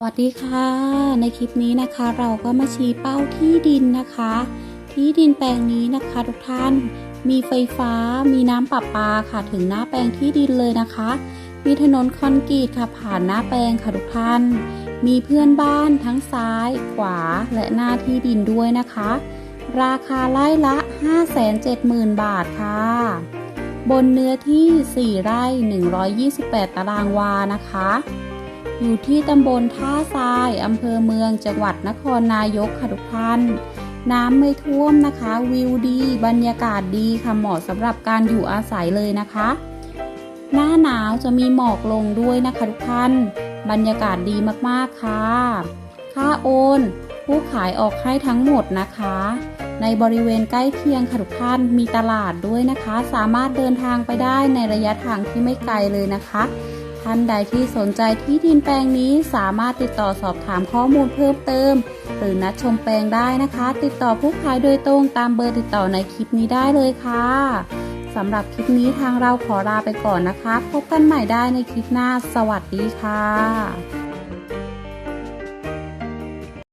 สวัสดีค่ะ ในคลิปนี้นะคะเราก็มาชี้เป้าที่ดินนะคะ ที่ดินแปลงนี้นะคะทุกท่านมีไฟฟ้ามีน้ำประปาค่ะถึงหน้าแปลงที่ดินเลยนะคะ มีถนนคอนกรีตค่ะผ่านหน้าแปลงค่ะทุกท่าน มีเพื่อนบ้านทั้งซ้ายขวาและหน้าที่ดินด้วยนะคะ ราคาไร่ละ 570,000 บาทค่ะ บนเนื้อที่ 4 ไร่ 128 ตารางวานะคะ อยู่ที่ตำบลท่าทรายอำเภอเมืองจังหวัดนครนายกค่ะทุกท่าน น้ำไม่ท่วมนะคะ วิวดี บรรยากาศดีค่ะเหมาะสำหรับการอยู่อาศัยเลยนะคะ หน้าหนาวจะมีหมอกลงด้วยนะคะทุกท่าน บรรยากาศดีมากๆค่ะ ค่าโอน ผู้ขายออกให้ทั้งหมดนะคะ ในบริเวณใกล้เคียงค่ะทุกท่านมีตลาดด้วยนะคะ สามารถเดินทางไปได้ในระยะทางที่ไม่ไกลเลยนะคะ ท่านใดที่สนใจที่ดินแปลงนี้สามารถติดต่อสอบถามข้อมูลเพิ่มเติม หรือนัดชมแปลงได้นะคะ ติดต่อผู้ขายโดยตรงตามเบอร์ติดต่อในคลิปนี้ได้เลยค่ะสำหรับคลิปนี้ทางเราขอลาไปก่อนนะคะ พบกันใหม่ได้ในคลิปหน้า สวัสดีค่ะ